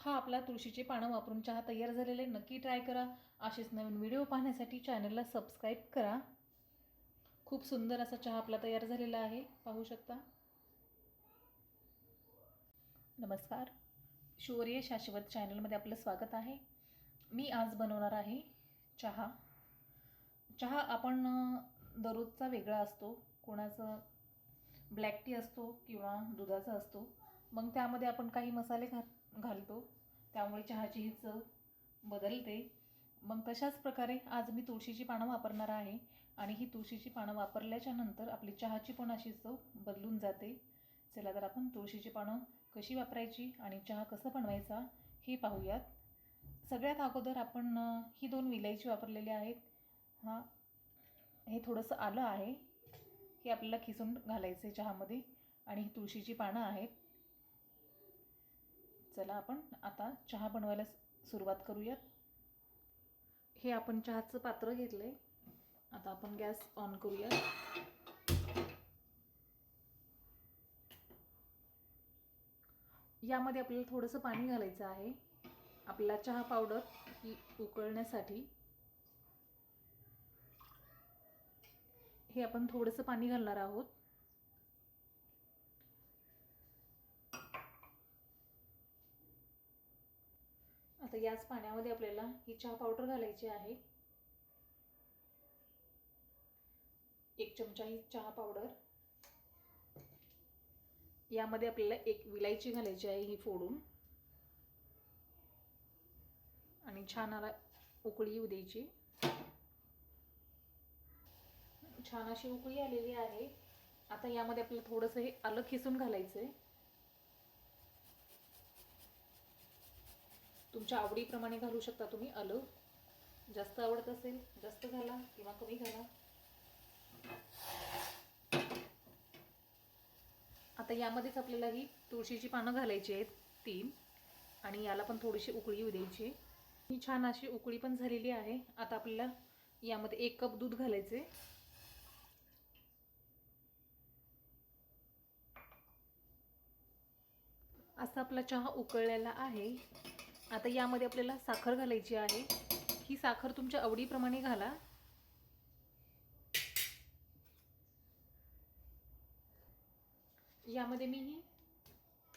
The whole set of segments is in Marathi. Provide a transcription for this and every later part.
हा आपला तुळशीचे पानं वापरून चहा तयार झालेला आहे नक्की ट्राय करा. असेच नवीन व्हिडिओ पाहण्यासाठी चॅनलला सबस्क्राईब करा. खूप सुंदर असा चहा आपला तयार झालेला आहे. पाहू शकता. नमस्कार. शौर्य शाश्वत चॅनलमध्ये आपलं स्वागत आहे. मी आज बनवणार आहे चहा. चहा आपण दररोजचा वेगळा असतो. कोणाचं ब्लॅक टी असतो किंवा दुधाचा असतो. मग त्यामध्ये आपण काही मसाले घात घालतो. त्यामुळे चहाची ही चव बदलते. मग तशाच प्रकारे आज मी तुळशीची पानं वापरणार आहे आणि ही तुळशीची पानं वापरल्याच्या नंतर आपली चहाची पण अशी चव बदलून जाते. चला तर आपण तुळशीची पानं कशी वापरायची आणि चहा कसं बनवायचा हे पाहूयात. सगळ्यात अगोदर आपण ही दोन विलायची वापरलेली आहेत. हां हे थोडंसं आलं आहे. हे आपल्याला खिसून घालायचं आहे चहामध्ये आणि ही तुळशीची पानं आहेत. चला आपण आता चहा बनवायला सुरुवात करूयात. हे आपण चहाचं पात्र घेतलं आहे आता आपण गॅस ऑन करूयात. यामध्ये आपल्याला थोडंसं पाणी घालायचं आहे. आपला चहा पावडर ही उकळण्यासाठी. हे आपण थोडंसं पाणी घालणार आहोत. आता याच पाण्यामध्ये आपल्याला ही चहा पावडर घालायची आहे. एक चमचा ही चहा पावडर. यामध्ये आपल्याला एक विलायची घालायची आहे ही फोडून. आणि छान आला उकळी येऊ द्यायची. छान अशी उकळी आलेली आहे. आता यामध्ये आपल्याला थोडंसं हे आलं खिसून घालायचं आहे तुमच्या आवडीप्रमाणे घालू शकता तुम्ही. आलं. जास्त आवडत असेल जास्त घाला किंवा कमी घाला. आता यामध्येच आपल्याला ही तुळशीची पानं घालायची आहेत तीन. आणि याला पण थोडीशी उकळी येऊ द्यायची. ही छान अशी उकळी पण झालेली आहे. आता आपल्याला यामध्ये एक कप दूध घालायचे. असा आपला चहा उकळलेला आहे. आता यामध्ये आपल्याला साखर घालायची आहे. ही साखर तुमच्या आवडीप्रमाणे घाला. यामध्ये मी ही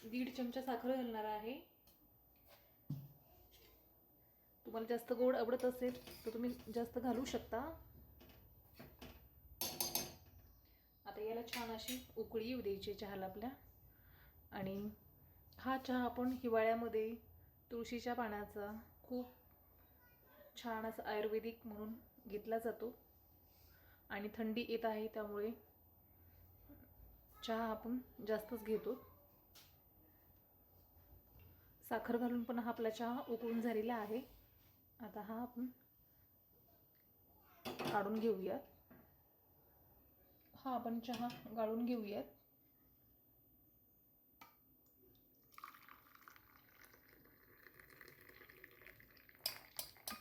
दीड चमचा साखर घालणार आहे. तुम्हाला जास्त गोड आवडत असेल तर तुम्ही जास्त घालू शकता. आता याला छान अशी उकळी येऊ द्यायची चहाला आपल्या. आणि हा चहा आपण हिवाळ्यामध्ये तुळशीच्या पाण्याचा खूप छान असा आयुर्वेदिक म्हणून घेतला जातो. आणि थंडी येत आहे त्यामुळे चहा आपण जास्तच घेतो. साखर घालून पण हा आपला चहा उकळून झालेला आहे. आता हा आपण काढून घेऊयात. हा आपण चहा गाळून घेऊयात.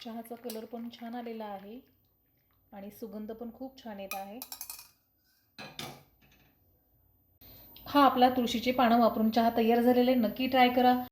चहाचा कलर पण छान आलेला आहे आणि सुगंध पण खूप छान येत आहे. हा आपला तुळशीचे पानं वापरून चहा तयार झालेला आहे नक्की ट्राय करा.